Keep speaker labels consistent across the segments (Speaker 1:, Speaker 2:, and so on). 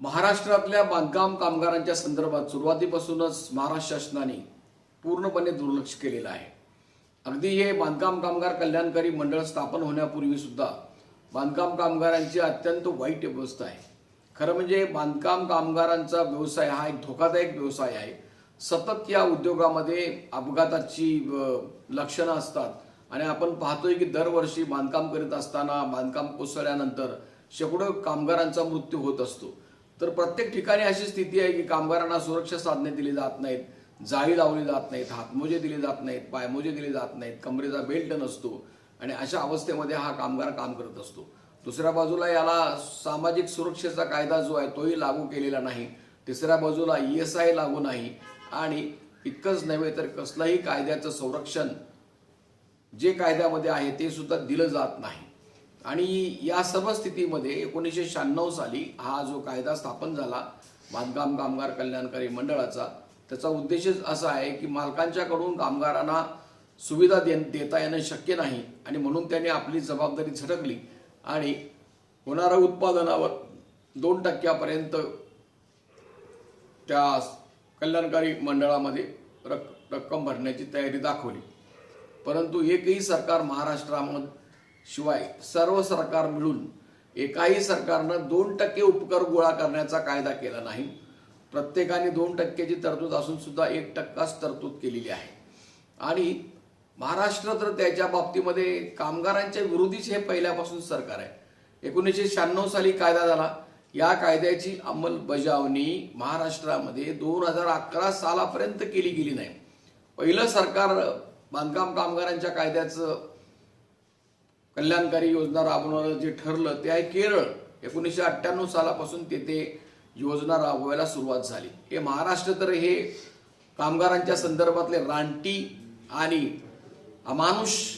Speaker 1: महाराष्ट्रातल्या बांधकाम कामगारांच्या संदर्भात सुरुवातीपासूनच महाराष्ट्र शासनाने पूर्णपणे दुर्लक्ष केलेलं आहे. अगदी हे बांधकाम कामगार कल्याणकारी मंडळ स्थापन होण्यापूर्वी सुद्धा बांधकाम कामगारांची अत्यंत वाईट व्यवस्था आहे. खरं म्हणजे बांधकाम कामगारांचा व्यवसाय हा एक धोकादायक व्यवसाय आहे. सतत या उद्योगामध्ये अपघाताची लक्षणं असतात आणि आपण पाहतोय की दरवर्षी बांधकाम करीत असताना बांधकाम कोसळल्यानंतर शेकडो कामगारांचा मृत्यू होत असतो. तर प्रत्येक ठिकाणी अशी स्थिती आहे की कामगारांना सुरक्षा साधने दिली जात नाहीत जाळी लावली जात नाहीत हातमोजे दिले जात नाहीत पायमोजे दिले जात नाहीत कमरेचा बेल्ट नसतो आणि अशा अवस्थेमध्ये हा कामगार काम करत असतो. दुसऱ्या बाजूला याला सामाजिक सुरक्षेचा कायदा जो आहे तोही लागू केलेला नाही. तिसऱ्या बाजूला ई एस आय लागू नाही. आणि इतकंच नव्हे तर कसलंही कायद्याचं संरक्षण जे कायद्यामध्ये आहे ते सुद्धा दिलं जात नाही. आणि या सर्व स्थितीमध्ये एकोणीसशे शहाण्णव साली हा जो कायदा स्थापन झाला बांधकाम कामगार कल्याणकारी मंडळाचा त्याचा उद्देशच असा आहे की मालकांच्याकडून कामगारांना सुविधा दे देता येणं शक्य नाही आणि म्हणून त्यांनी आपली जबाबदारी झटकली आणि होणाऱ्या उत्पादनावर दोन टक्क्यापर्यंत त्या कल्याणकारी मंडळामध्ये रक रक्कम भरण्याची तयारी दाखवली. परंतु एकही सरकार महाराष्ट्रामध्ये शिवाय सर्व सरकार मिळून एकाही सरकारनं दोन टक्के उपकर गोळा करण्याचा कायदा केला नाही. प्रत्येकाने दोन टक्क्याची तरतूद असून सुद्धा एक टक्काच तरतूद केलेली आहे. आणि महाराष्ट्र तर त्याच्या बाबतीमध्ये कामगारांच्या विरोधीच हे पहिल्यापासून सरकार आहे. एकोणीसशे शहाण्णव साली कायदा झाला. या कायद्याची अंमलबजावणी महाराष्ट्रामध्ये दोन हजार अकरा सालापर्यंत केली गेली नाही. पहिलं सरकार बांधकाम कामगारांच्या कायद्याचं कल्याणकारी योजना राबवणारं जे ठरलं ते आहे केरळ. एकोणीसशे अठ्ठ्याण्णव सालापासून तेथे योजना राबवायला सुरुवात झाली. हे महाराष्ट्र तर हे कामगारांच्या संदर्भातले रानटी आणि अमानुष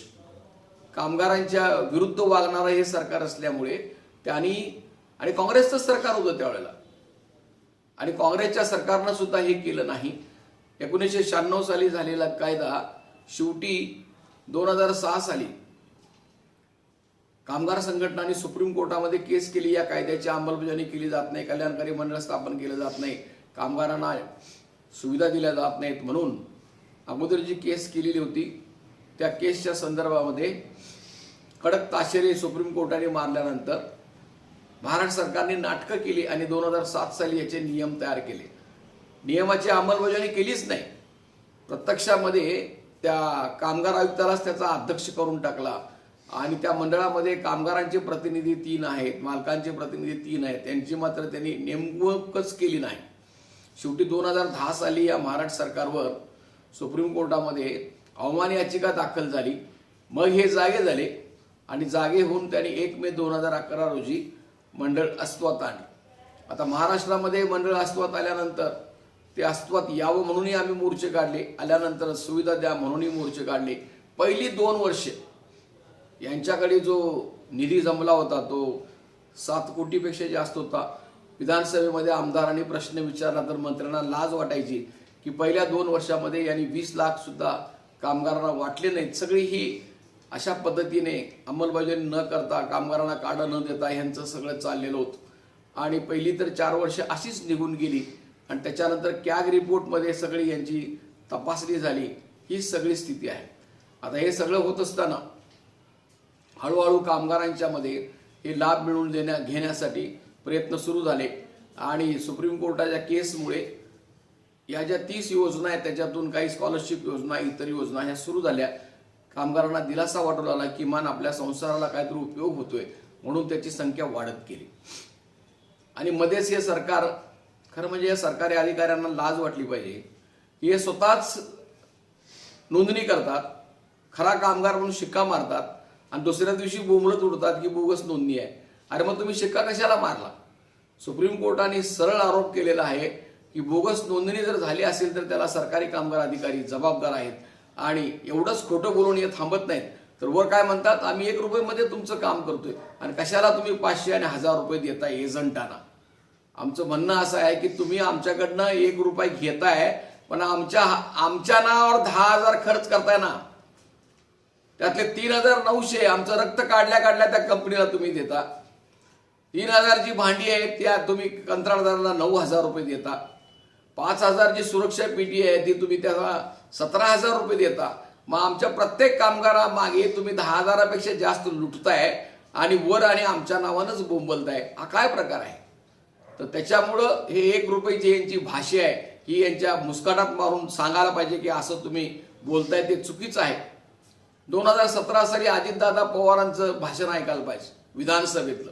Speaker 1: कामगारांच्या विरुद्ध वागणारं हे सरकार असल्यामुळे त्यांनी आणि काँग्रेसचं सरकार होतं त्यावेळेला. आणि काँग्रेसच्या सरकारनं सुद्धा हे केलं नाही. एकोणीसशे शहाण्णव साली झालेला कायदा शेवटी दोन हजार सहा साली कामगार संघटनांनी सुप्रीम कोर्टामध्ये केस केली या कायद्याची अंमलबजावणी केली जात नाही कल्याणकारी मंडळ स्थापन केलं जात नाही कामगारांना सुविधा दिल्या जात नाहीत म्हणून अगोदर जी केस केलेली होती त्या केसच्या संदर्भामध्ये कडक ताशेरे सुप्रीम कोर्टाने मारल्यानंतर महाराष्ट्र सरकारने नाटकं केली आणि दोन हजार सात साली याचे नियम तयार केले. नियमाची अंमलबजावणी केलीच नाही. प्रत्यक्षामध्ये त्या कामगार आयुक्तालाच त्याचा अध्यक्ष करून टाकला. आणि त्या मंडळामध्ये कामगारांचे प्रतिनिधी तीन आहेत मालकांचे प्रतिनिधी तीन आहेत. त्यांची मात्र त्यांनी नेमकच केली नाही. शेवटी दोन हजार दहा साली या महाराष्ट्र सरकारवर सुप्रीम कोर्टामध्ये अवमान याचिका दाखल झाली. मग हे जागे झाले आणि जागे होऊन त्यांनी एक मे दोन हजार अकरा रोजी मंडळ अस्तित्वात आणले. आता महाराष्ट्रामध्ये मंडळ अस्तित्वात आल्यानंतर ते अस्तित्वात यावं म्हणूनही आम्ही मोर्चे काढले. आल्यानंतर सुविधा द्या म्हणूनही मोर्चे काढले. पहिली दोन वर्षे यांच्याकडे जो निधी जमला होता तो सात कोटीपेक्षा जास्त होता. विधानसभेमध्ये आमदारांनी प्रश्न विचारला तर मंत्र्यांना लाज वाटायची की पहिल्या दोन वर्षामध्ये यांनी वीस लाखसुद्धा कामगारांना वाटले नाहीत. सगळी ही अशा पद्धतीने अंमलबजावणी न करता कामगारांना काढं न देता ह्यांचं सगळं चाललेलं होतं. आणि पहिली तर चार वर्ष अशीच निघून गेली आणि त्याच्यानंतर कॅग रिपोर्टमध्ये सगळी यांची तपासणी झाली. ही सगळी स्थिती आहे. आता हे सगळं होत असताना हळूहळू कामगारांच्या मध्ये हे लाभ मिळवून देण्या घेण्यासाठी प्रयत्न सुरू झाले. आणि सुप्रीम कोर्टाच्या केसमुळे या ज्या तीस योजना आहेत त्याच्यातून काही स्कॉलरशिप योजना इतर योजना ह्या सुरू झाल्या. कामगारांना दिलासा वाटू लागला किमान आपल्या संसाराला काहीतरी उपयोग होतोय म्हणून त्याची संख्या वाढत गेली. आणि मध्येच हे सरकार खरं म्हणजे या सरकारी अधिकाऱ्यांना लाज वाटली पाहिजे. हे स्वतःच नोंदणी करतात खरा कामगार म्हणून शिक्का मारतात आणि दुसऱ्या दिवशी बोंबलत उडतात की बोगस नोंदणी आहे. अरे मग तुम्ही शिक्का कशाला मारला? सुप्रीम कोर्टाने सरळ आरोप केलेला आहे की बोगस नोंदणी जर झाली असेल तर त्याला सरकारी कामगार अधिकारी जबाबदार आहेत. आणि एवढंच खोटं बोलून हे थांबत नाहीत. तर वर काय म्हणतात? आम्ही एक रुपयेमध्ये तुमचं काम करतोय. आणि कशाला तुम्ही पाचशे आणि हजार रुपये देताय एजंटांना? आमचं म्हणणं असं आहे की तुम्ही आमच्याकडनं एक रुपये घेताय पण आमच्या आमच्या नावावर दहा हजार खर्च करताय ना. त्यातले तीन हजार नऊशे आमचं रक्त काढल्या काढल्या त्या कंपनीला तुम्ही देता. तीन हजारची भांडी आहे त्या तुम्ही कंत्राटदाराला नऊ हजार रुपये देता. पाच हजारची सुरक्षा पेटी आहे ती तुम्ही त्याला सतरा हजार रुपये देता. मग आमच्या प्रत्येक कामगारामागे तुम्ही दहा हजारापेक्षा जास्त लुटताय आणि वर आणि आमच्या नावानंच बोंबलताय. हा काय प्रकार आहे? तर त्याच्यामुळं हे एक रुपयाची यांची भाषा आहे ही यांच्या मुस्काटात मारून सांगायला पाहिजे की असं तुम्ही बोलताय ते चुकीचं आहे. दोन हजार सतरा साली अजितदादा पवारांचं भाषण ऐकायला पाहिजे विधानसभेतलं.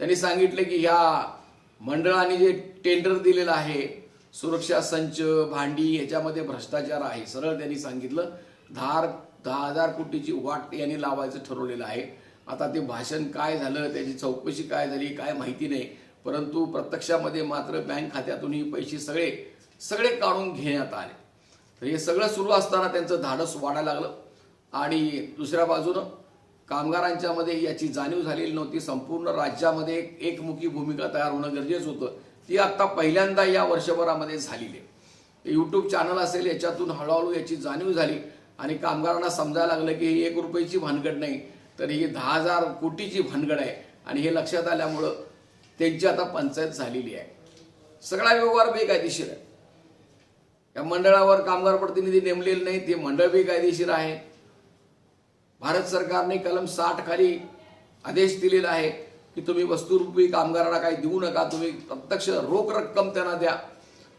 Speaker 1: त्यांनी सांगितलं की ह्या मंडळाने जे टेंडर दिलेलं आहे सुरक्षा संच भांडी याच्यामध्ये भ्रष्टाचार आहे सरळ त्यांनी सांगितलं. धार दहा हजार कोटीची वाट यांनी लावायचं ठरवलेलं आहे. आता ते भाषण काय झालं त्याची चौकशी काय झाली काय माहिती नाही. परंतु प्रत्यक्षामध्ये मात्र बँक खात्यातून ही पैसे सगळे सगळे काढून घेण्यात आले. तर हे सगळं सुरू असताना त्यांचं धाडस वाढायला लागलं. आणि दुसऱ्या बाजूनं कामगारांच्या मध्ये याची जाणीव झालेली नव्हती. संपूर्ण राज्यामध्ये एक एकमुखी भूमिका तयार होणं गरजेचं होतं. ती आता पहिल्यांदा या वर्षभरामध्ये झालेली आहे. यूट्यूब चॅनल असेल याच्यातून हळूहळू याची जाणीव झाली आणि कामगारांना समजायला लागलं की ही एक रुपयाची भानगड नाही तर ही दहा हजार कोटीची भानगड आहे. आणि हे लक्षात आल्यामुळं त्यांची आता पंचायत झालेली आहे. सगळा व्यवहार बेकायदेशीर आहे. या मंडळावर कामगार प्रतिनिधी नेमलेले नाही ते मंडळ बेकायदेशीर आहे. भारत सरकारने कलम साठ खाली आदेश दिलेला आहे की तुम्ही वस्तुरूपी कामगारांना काही देऊ नका तुम्ही प्रत्यक्ष रोख रक्कम त्यांना द्या.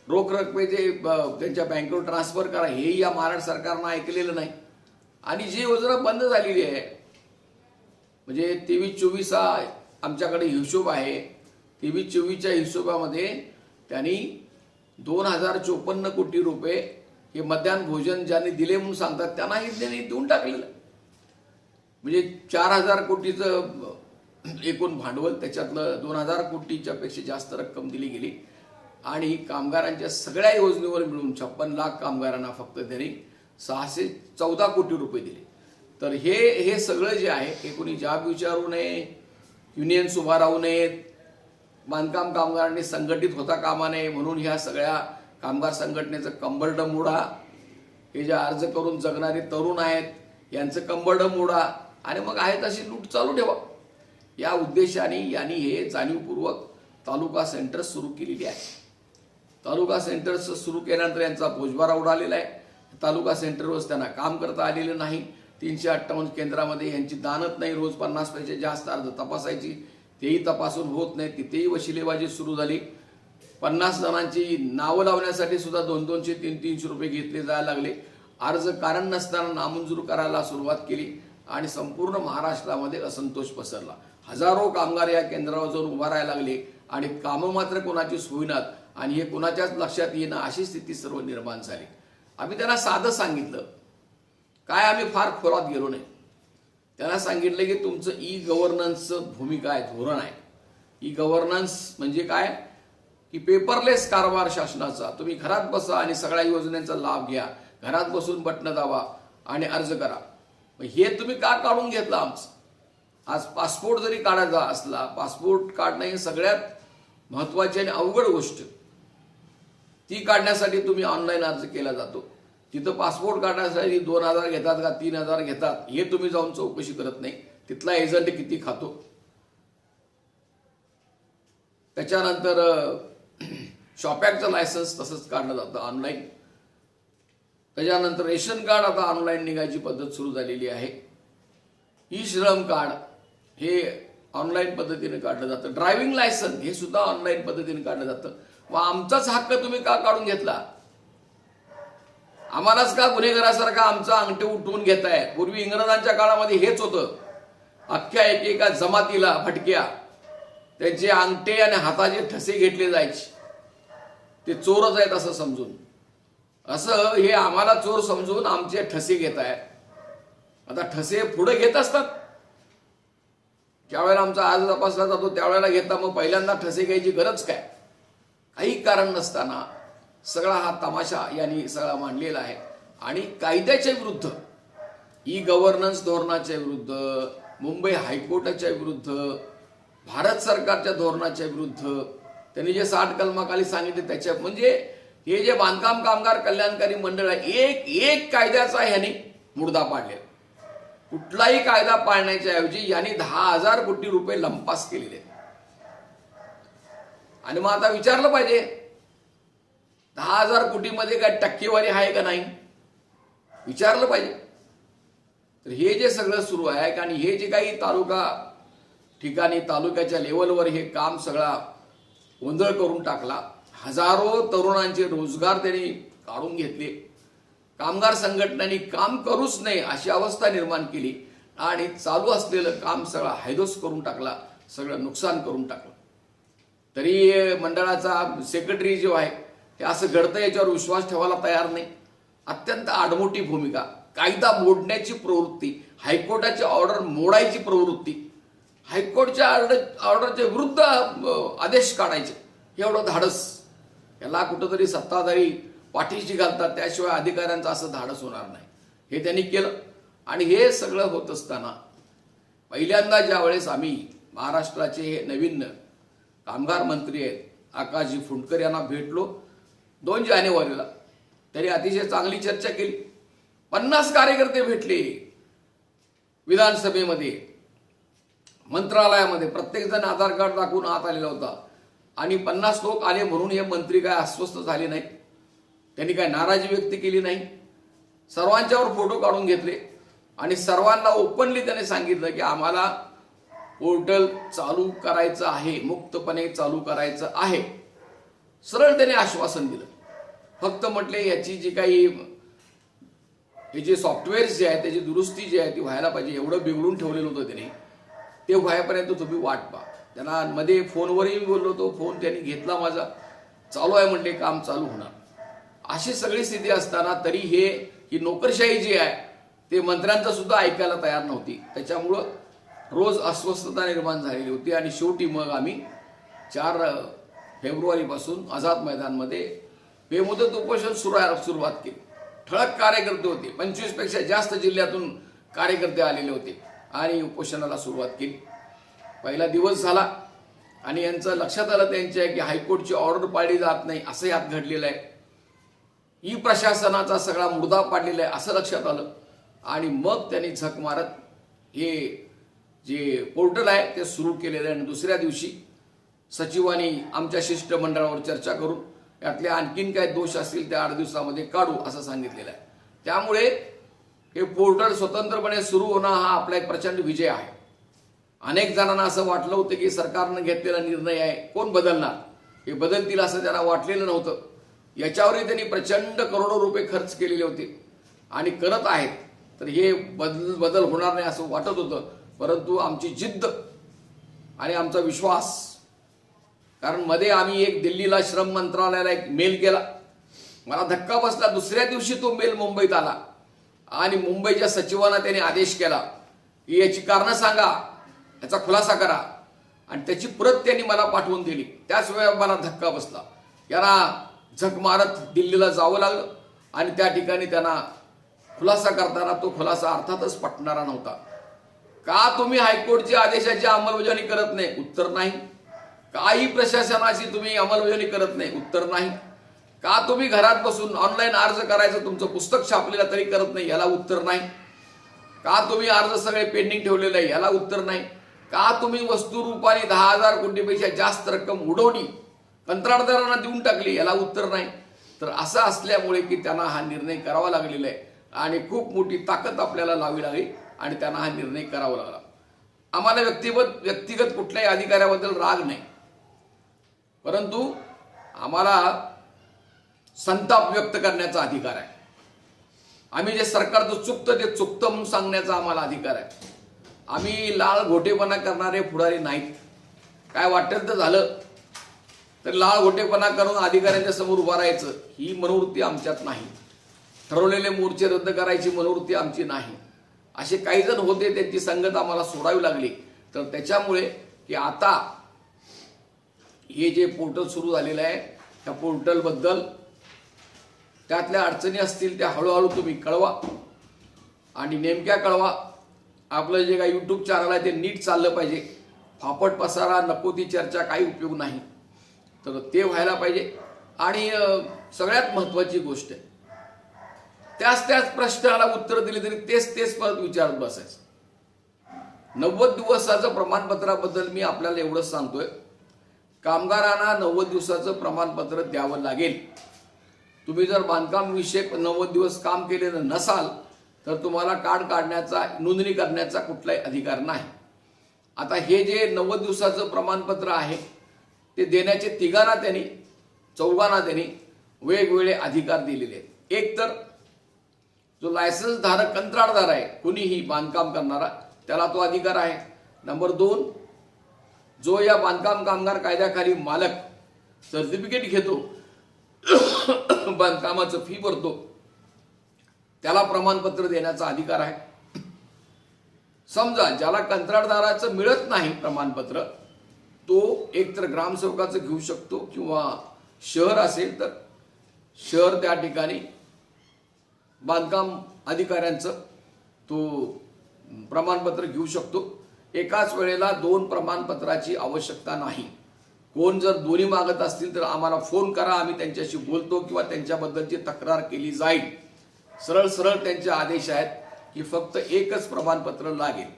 Speaker 1: रोख रकमेचे त्यांच्या बँकेवर ट्रान्सफर करा हेही या महाराष्ट्र सरकारनं ऐकलेलं नाही. आणि जी योजना बंद झालेली आहे म्हणजे तेवीस चोवीस हा आमच्याकडे हिशोब आहे. तेवीस चोवीसच्या हिशोबामध्ये त्यांनी दोन हजार चोपन्न कोटी रुपये हे मध्यान्ह भोजन ज्यांनी दिले म्हणून सांगतात त्यांनाही त्यांनी देऊन टाकलेलं. म्हणजे चार हजार कोटीचं एकूण भांडवल त्याच्यातलं दोन हजार कोटीच्या पेक्षा जास्त रक्कम दिली गेली. आणि कामगारांच्या सगळ्या योजनेवर मिळून छप्पन लाख कामगारांना फक्त त्यांनी सहाशे चौदा कोटी रुपये दिले. तर हे हे सगळं जे आहे हे कोणी जाब विचारू नये युनियन्स उभा राहू नयेत बांधकाम कामगारांनी संघटित होता कामा नये म्हणून ह्या सगळ्या कामगार संघटनेचं कंबरड मोडा. हे जे अर्ज करून जगणारे तरुण आहेत यांचं कंबरड मोडा. आणि मग आहे तशी लूट चालू ठेवा. या उद्देशाने यांनी हे जाणीवपूर्वक तालुका सेंटर्स सुरू केलेली आहे. तालुका सेंटर्स सुरू केल्यानंतर यांचा बोजबारा उडालेला आहे. तालुका सेंटरवर त्यांना काम करता आलेलं नाही. तीनशे अठ्ठावन्न केंद्रामध्ये यांची दानत नाही. रोज पन्नास पैसे जास्त अर्ज तपासायची. तेही तपासून होत नाही. तिथेही वशिलेबाजी सुरू झाली. पन्नास जणांची नावं लावण्यासाठी सुद्धा दोन दोनशे तीन तीनशे रुपये घेतले जायला लागले. अर्ज कारण नसताना नामंजूर करायला सुरुवात केली. आणि संपूर्ण महाराष्ट्रामध्ये असंतोष पसरला. हजारो कामगार या केंद्रावर जाऊन उभा राहायला लागले आणि कामं मात्र कोणाचीच होईनात आणि हे कोणाच्याच लक्षात येणं अशी स्थिती सर्व निर्माण झाली. आम्ही त्यांना साधं सांगितलं. काय आम्ही फार खोलात गेलो नाही. त्यांना सांगितलं की तुमचं ई गव्हर्नन्सचं भूमिका आहे धोरण आहे. ई गव्हर्नन्स म्हणजे काय? की पेपरलेस कारभार शासनाचा. तुम्ही घरात बसा आणि सगळ्या योजनेचा लाभ घ्या. घरात बसून बटणं दाबा आणि अर्ज करा. हे तुम्ही का काढून घेतलं आमचं? आज पासपोर्ट जरी काढायचा असला पासपोर्ट काढणं हे सगळ्यात महत्वाची आणि अवघड गोष्ट. ती काढण्यासाठी तुम्ही ऑनलाईन अर्ज केला जातो. तिथं पासपोर्ट काढण्यासाठी दोन हजार घेतात का तीन हजार घेतात हे तुम्ही जाऊन चौकशी करत नाही. तिथला एजंट किती खातो? त्याच्यानंतर शॉपॅकचं लायसन्स तसंच काढलं जातं ऑनलाईन त्याच्यानंतर रेशन कार्ड आता ऑनलाईन निघायची पद्धत सुरू झालेली आहे. ई श्रम कार्ड हे ऑनलाईन पद्धतीने काढलं जातं. ड्रायव्हिंग लायसन हे सुद्धा ऑनलाईन पद्धतीने काढलं जातं. व आमचाच हक्क तुम्ही का काढून घेतला? आम्हालाच का गुन्हेगारासारखा आमचा अंगठे उठवून घेताय? पूर्वी इंग्रजांच्या काळामध्ये हेच होतं. अख्ख्या एकेका जमातीला भटक्या. त्यांचे अंगठे आणि हाताचे ठसे घेतले जायचे. ते चोरच आहेत असं समजून. असं हे आम्हाला चोर समजून आमचे ठसे घेत आहे आता ठसे पुढे घेत असतात. ज्यावेळेला आमचा आज तपासला जातो त्यावेळेला घेता मग पहिल्यांदा ठसे घ्यायची गरज काय? काही कारण नसताना सगळा हा तमाशा यांनी सगळा मांडलेला आहे. आणि कायद्याच्या विरुद्ध ई गव्हर्नन्स धोरणाच्या विरुद्ध मुंबई हायकोर्टाच्या विरुद्ध भारत सरकारच्या धोरणाच्या विरुद्ध त्यांनी जे साठ कलमाखाली सांगितले त्याच्या म्हणजे हे जे बांधकाम कामगार कल्याणकारी मंडळ आहे एक एक कायद्याचा ह्याने मुर्दा पाडलेला कुठलाही कायदा पाळण्याच्या ऐवजी यांनी दहा हजार कोटी रुपये लंपास केलेले. आणि मग आता विचारलं पाहिजे दहा हजार कोटीमध्ये काय टक्केवारी आहे का नाही? विचारलं पाहिजे. तर हे जे सगळं सुरू आहे आणि हे जे काही तालुका ठिकाणी तालुक्याच्या लेवलवर हे काम सगळा गोंधळ करून टाकला. हजारो तरुणांचे रोजगार त्यांनी काढून घेतले. कामगार संघटनांनी काम करूच नये अशी अवस्था निर्माण केली आणि चालू असलेलं काम सगळं हायदोस करून टाकला सगळं नुकसान करून टाकलं. तरी मंडळाचा सेक्रेटरी जो आहे हे असं घडतं याच्यावर विश्वास ठेवायला तयार नाही. अत्यंत आडमोठी भूमिका. कायदा मोडण्याची प्रवृत्ती हायकोर्टाची ऑर्डर मोडायची प्रवृत्ती हायकोर्टच्या ऑर्डर ऑर्डरच्या विरुद्ध आदेश काढायचे. एवढं धाडस. याला कुठंतरी सत्ताधारी पाठीशी घालतात त्याशिवाय अधिकाऱ्यांचं असं धाडस होणार नाही. हे त्यांनी केलं. आणि हे सगळं होत असताना पहिल्यांदा ज्या वेळेस आम्ही महाराष्ट्राचे हे नवीन कामगार मंत्री आहेत आकाशजी फुंडकर यांना भेटलो दोन जानेवारीला त्यांनी अतिशय चांगली चर्चा केली. पन्नास कार्यकर्ते भेटले विधानसभेमध्ये मंत्रालयामध्ये प्रत्येकजण आधार कार्ड दाखवून आत आलेला होता. आणि पन्नास लोक आले म्हणून हे मंत्री काय अस्वस्थ झाले नाहीत. त्यांनी काय नाराजी व्यक्त केली नाही. सर्वांच्यावर फोटो काढून घेतले. आणि सर्वांना ओपनली त्याने सांगितलं की आम्हाला पोर्टल चालू करायचं आहे. मुक्तपणे चालू करायचं आहे. सरळ त्याने आश्वासन दिलं. फक्त म्हटले याची जी काही हे जे सॉफ्टवेअर जे आहे त्याची दुरुस्ती जी आहे ती व्हायला पाहिजे. एवढं बिघडून ठेवलेलं होतं त्याने. ते व्हायपर्यंत तुम्ही वाट पहा. त्यांना मध्ये फोनवरही मी बोललो होतो फोन त्यांनी घेतला माझा. चालू आहे म्हणले काम चालू होणार. अशी सगळी स्थिती असताना तरी हे ही नोकरशाही जी आहे ते मंत्र्यांचं सुद्धा ऐकायला तयार नव्हती. त्याच्यामुळं रोज अस्वस्थता निर्माण झालेली होती आणि शेवटी मग आम्ही चार फेब्रुवारीपासून आझाद मैदानमध्ये बेमुदत उपोषण सुरू सुरुवात केली. ठळक कार्यकर्ते होते. पंचवीसपेक्षा जास्त जिल्ह्यातून कार्यकर्ते आलेले होते आणि उपोषणाला सुरुवात केली. पहिला दिवस झाला आणि यांचं लक्षात आलं त्यांच्या की हायकोर्टची ऑर्डर पाळली जात नाही असं यात घडलेलं आहे. ई प्रशासनाचा सगळा मुर्दा पाडलेला आहे असं लक्षात आलं. आणि मग त्यांनी झक मारत हे जे पोर्टल आहे ते सुरू केलेलं आहे. आणि दुसऱ्या दिवशी सचिवांनी आमच्या शिष्टमंडळावर चर्चा करून यातले आणखीन काय दोष असतील त्या आठ दिवसामध्ये काढू असं सांगितलेलं आहे. त्यामुळे हे पोर्टल स्वतंत्रपणे सुरू होणं हा आपला एक प्रचंड विजय आहे. अनेक जणांना असं वाटलं होतं की सरकारनं घेतलेला निर्णय आहे. कोण बदलणार? हे बदलतील असं त्यांना वाटलेलं नव्हतं. याच्यावरही त्यांनी प्रचंड करोडो रुपये खर्च केलेले होते. आणि करत आहेत. तर हे बदल बदल होणार नाही असं वाटत होतं. परंतु आमची जिद्द आणि आमचा विश्वास कारण मध्ये आम्ही एक दिल्लीला श्रम मंत्रालयाला एक मेल केला. मला धक्का बसला. दुसऱ्या दिवशी तो मेल मुंबईत आला. आणि मुंबईच्या सचिवांना त्याने आदेश केला की याची कारणं सांगा. याचा खुलासा करा. आणि त्याची प्रत त्यांनी मला पाठवून दिली. त्याच वेळा मला धक्का बसला. यांना झक मारत दिल्लीला जावं लागलं. आणि त्या ठिकाणी त्यांना खुलासा करताना तो खुलासा अर्थातच पटणारा नव्हता. का तुम्ही हायकोर्टच्या आदेशाची अंमलबजावणी करत नाही? उत्तर नाही. काही प्रशासनाची तुम्ही अंमलबजावणी करत नाही? उत्तर नाही. का तुम्ही घरात बसून ऑनलाईन अर्ज करायचं तुमचं पुस्तक छापलेलं तरी करत नाही? याला उत्तर नाही. का तुम्ही अर्ज सगळे पेंडिंग ठेवलेले आहे? याला उत्तर नाही. का तुम्ही वस्तू रूपाने दहा हजार कोटीपेक्षा जास्त रक्कम उडवली? कंत्राटदारांना देऊन टाकली याला उत्तर नाही. तर असं असल्यामुळे की त्यांना हा निर्णय करावा लागलेला आहे आणि खूप मोठी ताकद आपल्याला लावी लागली आणि त्यांना हा निर्णय करावा लागला. आम्हाला व्यक्तिगत व्यक्तिगत कुठल्याही अधिकाऱ्याबद्दल राग नाही. परंतु आम्हाला संताप व्यक्त करण्याचा अधिकार आहे. आम्ही जे सरकारचं चुकतं ते चुकतं म्हणून सांगण्याचा आम्हाला अधिकार आहे. आम्ही लाल घोटेपणा करणारे पुढारी नाहीत. काय वाटेल तर झालं. तर लाल घोटेपणा करून अधिकाऱ्यांच्या समोर उभा राहायचं ही मनोवृत्ती आमच्यात नाही. ठरवलेले मोर्चे रद्द करायची मनोवृत्ती आमची नाही. असे काही जण होते त्यांची संगत आम्हाला सोडावी लागली. तर त्याच्यामुळे की आता हे जे पोर्टल सुरू झालेलं आहे त्या पोर्टलबद्दल त्यातल्या अडचणी असतील त्या हळूहळू तुम्ही कळवा आणि नेमक्या कळवा. आपलं जे काही यूट्यूब चॅनल आहे ते नीट चाललं पाहिजे. फापट पसारा नको ती चर्चा काही उपयोग नाही. तर ते व्हायला पाहिजे. आणि सगळ्यात महत्त्वाची गोष्ट आहे. त्याच त्याच प्रश्नाला उत्तर दिली तरी तेच तेच परत विचारत बसायचं. नव्वद दिवसाचं प्रमाणपत्राबद्दल मी आपल्याला एवढंच सांगतोय. कामगारांना नव्वद दिवसाचं प्रमाणपत्र द्यावं लागेल. तुम्ही जर बांधकाम विषयक नव्वद दिवस काम केलेलं नसाल तर तुम्हाला कार्ड काढण्याचा नोंदणी करण्याचा कुठलाही अधिकार नाही. आता हे जे नव्वद दिवसाचं प्रमाणपत्र आहे ते देण्याचे तिघांना त्यांनी चौघांना त्यांनी वेगवेगळे अधिकार दिलेले आहेत. एक तर जो लायसन्स धारक कंत्राटदार आहे कुणीही बांधकाम करणारा त्याला तो अधिकार आहे. नंबर दोन जो या बांधकाम कामगार कायद्याखाली मालक सर्टिफिकेट घेतो बांधकामाचं फी भरतो त्याला प्रमाणपत्र देण्याचा अधिकार आहे. समजा ज्याला कंत्राटदाराचं मिळत नाही प्रमाणपत्र तो एकतर ग्रामसेवकाचं घेऊ शकतो किंवा शहर असेल तर शहर त्या ठिकाणी बांधकाम अधिकाऱ्यांचं तो प्रमाणपत्र घेऊ शकतो. एकाच वेळेला दोन प्रमाणपत्राची आवश्यकता नाही. कोण जर दोन्ही मागत असतील तर आम्हाला फोन करा आम्ही त्यांच्याशी बोलतो किंवा त्यांच्याबद्दलची तक्रार केली जाईल. सरळ सरळ त्यांचे आदेश आहेत की फक्त एकच प्रमाणपत्र लागेल.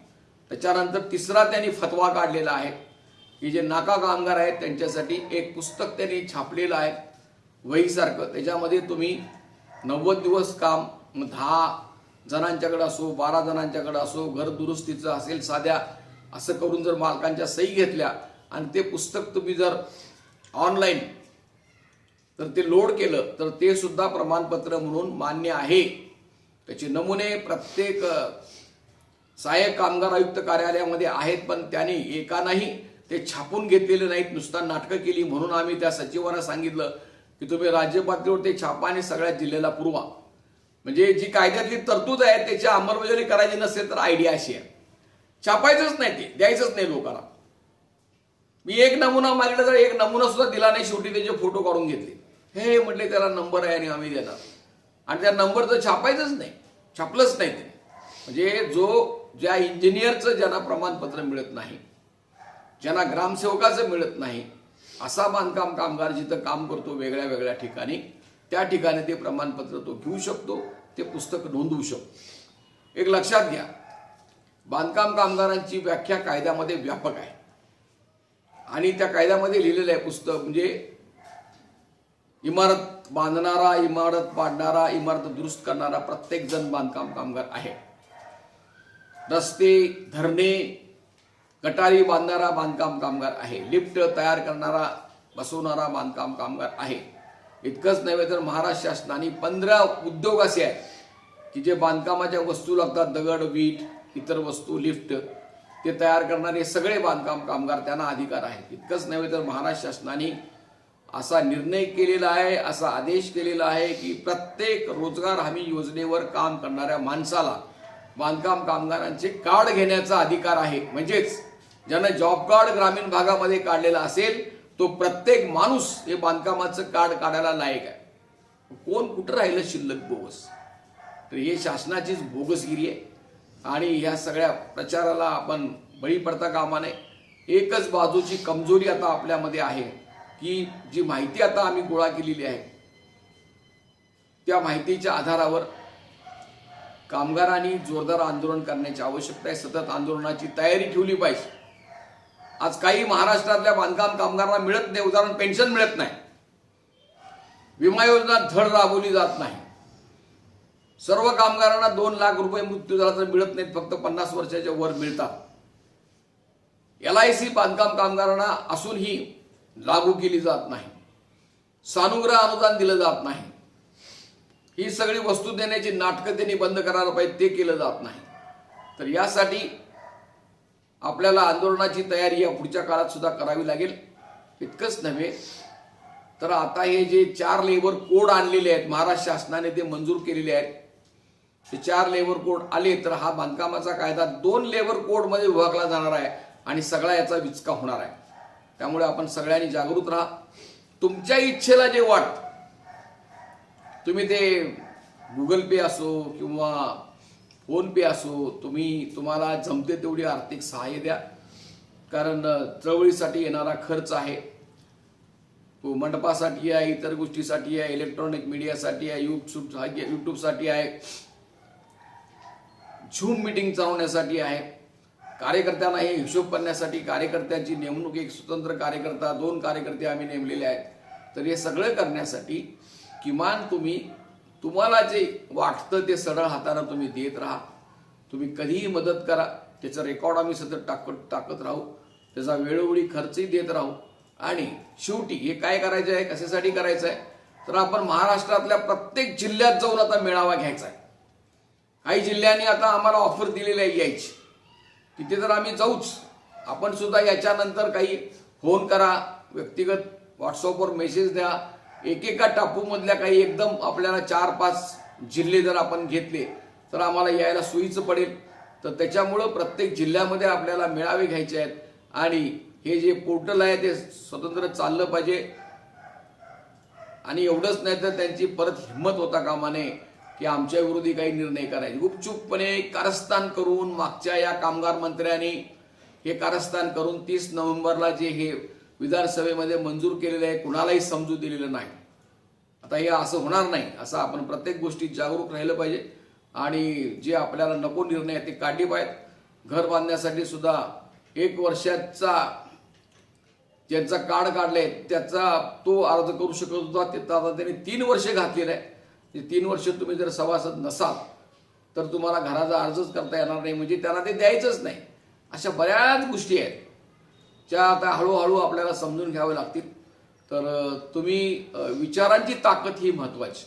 Speaker 1: त्याच्यानंतर तिसरा त्यांनी फतवा काढलेला आहे की जे नाका कामगार आहेत त्यांच्यासाठी एक पुस्तक त्यांनी छापलेलं आहे. वहीसारखं. त्याच्यामध्ये तुम्ही नव्वद दिवस काम दहा जणांच्याकडे असो बारा जणांच्याकडे असो घर दुरुस्तीचं असेल साध्या असं करून जर मालकांच्या सही घेतल्या आणि ते पुस्तक तुम्ही जर ऑनलाईन तर ते लोड केलं तर ते सुद्धा प्रमाणपत्र म्हणून मान्य आहे. त्याचे नमुने प्रत्येक सहाय्यक कामगार आयुक्त कार्यालयामध्ये आहेत पण त्यांनी एकानाही ते छापून घेतलेले नाहीत नुसता नाटकं केली म्हणून आम्ही त्या सचिवांना सांगितलं की तुम्ही राज्य पातळीवर ते छापा आणि सगळ्या जिल्ह्याला पुरवा. म्हणजे जी कायद्यातली तरतूद आहे त्याची अंमलबजावणी करायची नसेल तर आयडिया अशी आहे. छापायचंच नाही ते द्यायचंच नाही लोकांना. मी एक नमुना मागितला तर एक नमुना सुद्धा दिला नाही शेवटी त्याचे फोटो काढून घेतले. हे म्हटले त्याला नंबर आहे आणि आम्ही देणार. आणि त्या नंबरचं छापायचंच नाही. छापलंच नाही ते म्हणजे जो ज्या इंजिनियरचं ज्यांना प्रमाणपत्र मिळत नाही ज्यांना ग्रामसेवकाचं मिळत नाही असा बांधकाम कामगार जिथं काम करतो वेगळ्या वेगळ्या ठिकाणी त्या ठिकाणी ते प्रमाणपत्र तो घेऊ शकतो ते पुस्तक नोंदवू शकतो. एक लक्षात घ्या बांधकाम कामगारांची व्याख्या कायद्यामध्ये व्यापक आहे. आणि त्या कायद्यामध्ये लिहिलेलं आहे पुस्तक म्हणजे इमारत बांधणारा इमारत पाडणारा इमारत दुरुस्त करणारा प्रत्येक जण बांधकाम कामगार आहे. रस्ते धरणे गटारी बांधणारा बांधकाम कामगार आहे. लिफ्ट तयार करणारा बसवणारा बांधकाम कामगार आहे. इतकंच नव्हे तर महाराष्ट्र शासनाने पंधरा उद्योग असे आहेत की जे बांधकामाच्या वस्तू लागतात दगड वीट इतर वस्तू लिफ्ट ते तयार करणारे सगळे बांधकाम कामगार त्यांना अधिकार आहेत. इतकंच नव्हे तर महाराष्ट्र शासनाने असा निर्णय केलेला आहे असा आदेश केलेला आहे की प्रत्येक रोजगार हमी योजनेवर काम करणाऱ्या माणसाला बांधकाम कामगारांचे कार्ड घेण्याचा अधिकार आहे. म्हणजेच ज्यानं जॉब कार्ड ग्रामीण भागामध्ये काढलेला असेल तो प्रत्येक माणूस हे बांधकामाचं कार्ड काढायला लायक आहे. कोण कुठं राहिलं शिल्लक बोगस? तर हे शासनाचीच बोगसगिरी आहे. आणि ह्या सगळ्या प्रचाराला आपण बळी पडता कामा नये. एकच बाजूची कमजोरी आता आपल्यामध्ये आहे. की जी माहिती आता आम्ही गोळा केलेली आहे त्या माहितीच्या आधारावर कामगारांनी जोरदार आंदोलन करण्याची आवश्यकता आहे सतत आंदोलनाची तयारी ठेवली पाहिजे. आज काही महाराष्ट्रातल्या बांधकाम कामगारांना मिळत नाही उदाहरण पेन्शन मिळत नाही. विमा योजना धड राबवली जात नाही. सर्व कामगारांना दोन लाख रुपये मृत्यू झाला तर मिळत नाहीत फक्त पन्नास वर्षाच्या वर मिळतात. एल आय सी बांधकाम कामगारांना असूनही लागू केली जात नाही. सानुग्रह अनुदान दिलं जात नाही. ही सगळी वस्तू देण्याची नाटकं त्यांनी बंद करायला पाहिजे ते केलं जात नाही. तर यासाठी आपल्याला आंदोलनाची तयारी या पुढच्या काळात सुद्धा करावी लागेल. इतकंच नव्हे तर आता हे जे चार लेबर कोड आणलेले आहेत महाराष्ट्र शासनाने ते मंजूर केलेले आहेत. ते चार लेबर कोड आले तर हा बांधकामाचा कायदा दोन लेबर कोडमध्ये विभागला जाणार आहे आणि सगळा याचा विचका होणार आहे. त्यामुळे आपण सगळ्यांनी जागृत राहा. तुमच्या इच्छेला जे वाट तुम्ही ते गुगल पे असो किंवा फोन पे असो तुम्ही तुम्हाला जमते तेवढी आर्थिक सहाय्य द्या. कारण चळवळीसाठी येणारा खर्च आहे. तो मंडपासाठी आहे इतर गोष्टीसाठी आहे इलेक्ट्रॉनिक मीडियासाठी आहे यूट्यूब यूट्यूबसाठी आहे. झूम मिटिंग चालवण्यासाठी आहे. कार्यकर्त्यांना हे हिशोब करण्यासाठी कार्यकर्त्यांची नेमणूक एक स्वतंत्र कार्यकर्ता दोन कार्यकर्ते आम्ही नेमलेले आहेत. तर हे सगळं करण्यासाठी किमान तुम्ही तुम्हाला जे वाटतं ते सरळ हाताने तुम्ही देत राहा. तुम्ही कधीही मदत करा. त्याचं रेकॉर्ड आम्ही सतत टाकत टाकत राहू. त्याचा वेळोवेळी खर्चही देत राहू. आणि शेवटी हे काय करायचं आहे कशासाठी करायचं आहे? तर आपण महाराष्ट्रातल्या प्रत्येक जिल्ह्यात जाऊन आता मेळावा घ्यायचा आहे. काही जिल्ह्यांनी आता आम्हाला ऑफर दिलेली आहे यायची तिथे तर आम्ही जाऊच आपण सुद्धा याच्यानंतर काही फोन करा व्यक्तिगत व्हॉट्सअपवर मेसेज द्या. एकेका टापूमधल्या काही एकदम आपल्याला चार पाच जिल्हे जर आपण घेतले तर आम्हाला यायला सोयीचं पडेल. तर त्याच्यामुळं प्रत्येक जिल्ह्यामध्ये आपल्याला मेळावे घ्यायचे आहेत. आणि हे जे पोर्टल आहे ते स्वतंत्र चाललं पाहिजे. आणि एवढंच नाही तर त्यांची परत हिंमत होता कामा नये. की आमच्या विरोधी काही निर्णय करायचे. गुपचूपपणे कारस्थान करून मागच्या या कामगार मंत्र्यांनी हे कारस्थान करून तीस नोव्हेंबरला जे हे विधानसभेमध्ये मंजूर केलेलं आहे कुणालाही समजू दिलेलं नाही. आता हे असं होणार नाही असं आपण प्रत्येक गोष्टीत जागरूक राहिलं पाहिजे. आणि जे आपल्याला नको निर्णय आहेत ते काढले पाहिजेत घर बांधण्यासाठी सुद्धा एक वर्षाचा ज्यांचा कार्ड काढले त्याचा तो अर्ज करू शकत होता ते आता त्यांनी तीन वर्षे घातलेलं आहे. ते तीन वर्ष तुम्ही जर सभासद नसाल तर तुम्हाला घराचा अर्जच करता येणार नाही. म्हणजे त्यांना ते द्यायचंच नाही. अशा बऱ्याच गोष्टी आहेत. ज्या आता हळूहळू आपल्याला समजून घ्याव्या लागतील. तर तुम्ही विचारांची ताकद ही महत्त्वाची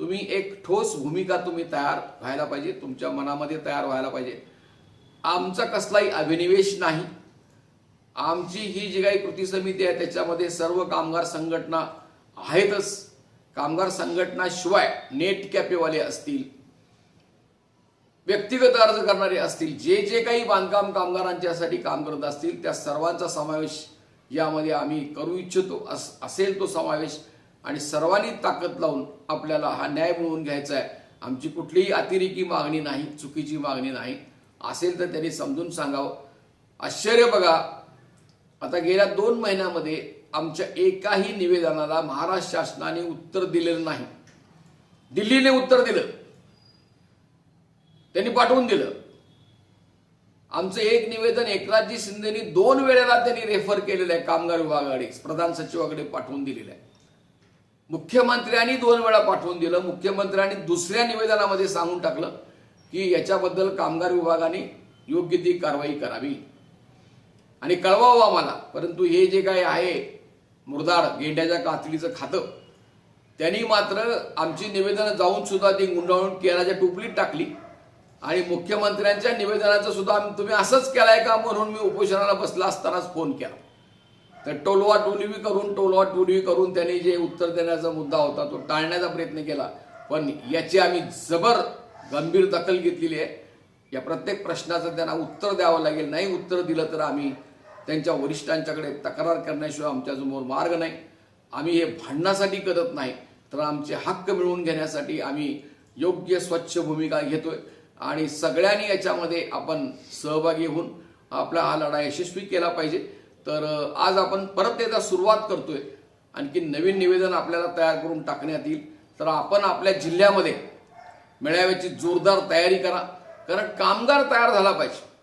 Speaker 1: तुम्ही एक ठोस भूमिका तुम्ही तयार व्हायला पाहिजे. तुमच्या मनामध्ये तयार व्हायला पाहिजे. आमचा कसलाही अभिनिवेश नाही. आमची ही जी काही कृती समिती आहे त्याच्यामध्ये सर्व कामगार संघटना आहेतच. कामगार संघटनाशिवाय नेट कॅपेवाले असतील व्यक्तिगत अर्ज करणारे असतील जे जे काही बांधकाम कामगारांच्यासाठी काम करत असतील त्या सर्वांचा समावेश यामध्ये आम्ही करू इच्छितो. अस असेल तो समावेश आणि सर्वांनी ताकद लावून आपल्याला हा न्याय मिळवून घ्यायचा आहे. आमची कुठलीही अतिरेकी मागणी नाही चुकीची मागणी नाही. असेल तर त्यांनी समजून सांगावं. आश्चर्य बघा आता गेल्या दोन महिन्यामध्ये आमच्या एकाही निवेदनाला महाराष्ट्र शासनाने उत्तर दिलेलं नाही. दिल्लीने उत्तर दिलं. त्यांनी पाठवून दिलं. आमचं एक निवेदन एकनाथजी शिंदेनी दोन वेळेला त्यांनी रेफर केलेलं आहे कामगार विभागाकडे प्रधान सचिवाकडे पाठवून दिलेलं आहे. मुख्यमंत्र्यांनी दोन वेळा पाठवून दिलं. मुख्यमंत्र्यांनी दुसऱ्या निवेदनामध्ये सांगून टाकलं की याच्याबद्दल कामगार विभागाने योग्य ती कारवाई करावी. आणि कळवावं आम्हाला परंतु हे जे काय आहे मुरदाड गेंड्याच्या कातडीचं खातं. त्यांनी मात्र आमची निवेदनं जाऊन सुद्धा ती गुंडाळून केराच्या टोपलीत टाकली. आणि मुख्यमंत्र्यांच्या निवेदनाचं सुद्धा तुम्ही असंच केलाय का म्हणून मी उपोषणाला बसला असतानाच फोन केला. तर टोलवा टोलवी करून टोलवा टोलवी करून त्यांनी जे उत्तर देण्याचा मुद्दा होता तो टाळण्याचा प्रयत्न केला. पण याची आम्ही जबर गंभीर दखल घेतलेली आहे. या प्रत्येक प्रश्नाचं त्यांना उत्तर द्यावं लागेल. नाही उत्तर दिलं तर आम्ही त्यांच्या वरिष्ठांच्याकडे तक्रार करण्याशिवाय आमच्यासमोर मार्ग नाही. आम्ही हे भांडणासाठी करत नाही. तर आमचे हक्क मिळवून घेण्यासाठी आम्ही योग्य स्वच्छ भूमिका घेतोय. आणि सगळ्यांनी याच्यामध्ये आपण सहभागी होऊन आपला हा लढा यशस्वी केला पाहिजे. तर आज आपण परत एकदा सुरुवात करतोय. आणखी नवीन निवेदन आपल्याला तयार करून टाकण्यात येईल. तर आपण आपल्या जिल्ह्यामध्ये मेळाव्याची जोरदार तयारी करा. कारण कामगार तयार झाला पाहिजे.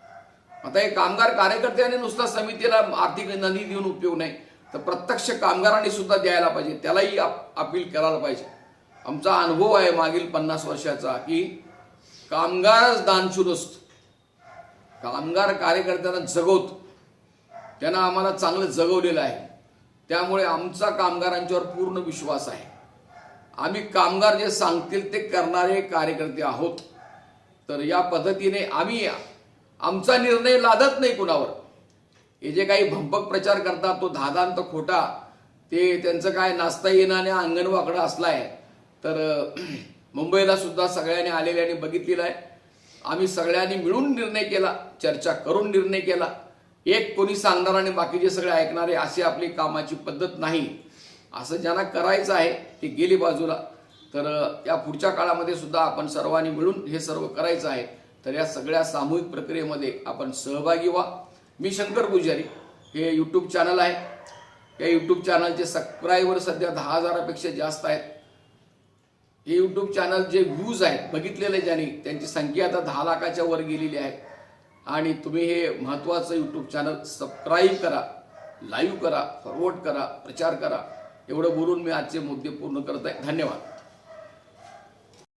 Speaker 1: आता हे कामगार कार्यकर्त्याने नुसता समितीला आर्थिक निधी देऊन उपयोग नाही तर प्रत्यक्ष कामगारांनी सुद्धा द्यायला पाहिजे. त्यालाही आप- अपील करायला पाहिजे. आमचा अनुभव आहे मागील पन्नास वर्षाचा की कामगारच दानशूर असतो. कामगार कार्यकर्त्यांना जगवतो त्यांना आम्हाला चांगलं जगवलेलं आहे. त्यामुळे आमचा कामगारांच्यावर पूर्ण विश्वास आहे. आम्ही कामगार जे सांगतील ते करणारे कार्यकर्ते आहोत. तर या पद्धतीने आम्ही आमचा निर्णय लादत नाही कुणावर. हे जे काही भंपक प्रचार करतात तो धादांत खोटा ते त्यांचं काय नाचता येणं आणि अंगण वाकडं असलाय तर मुंबईला सुद्धा सगळ्यांनी आलेल्याने बघितलेलं आहे. आम्ही सगळ्यांनी मिळून निर्णय केला चर्चा करून निर्णय केला. एक कोणी सांगणार आणि बाकीचे सगळे ऐकणारे अशी आपली कामाची पद्धत नाही. असं ज्यांना करायचं आहे ते गेली बाजूला. तर या पुढच्या काळामध्ये सुद्धा आपण सर्वांनी मिळून हे सर्व करायचं आहे. तर या सगळ्या सामूहिक प्रक्रियेमध्ये आपण सहभागी व्हा. मी शंकर पुजारी हे यूट्यूब चॅनल आहे. या यूट्यूब चॅनलचे सबस्क्रायबर सध्या दहा हजारापेक्षा जास्त आहेत. हे यूट्यूब चॅनल जे व्ह्यूज आहेत बघितलेले ज्यांनी त्यांची संख्या आता दहा लाखाच्या वर गेलेली आहे. आणि तुम्ही हे महत्त्वाचं यूट्यूब चॅनल सबस्क्राईब करा लाईव्ह करा फॉरवर्ड करा प्रचार करा. एवढं बोलून मी आजचे मुद्दे पूर्ण करत आहे धन्यवाद.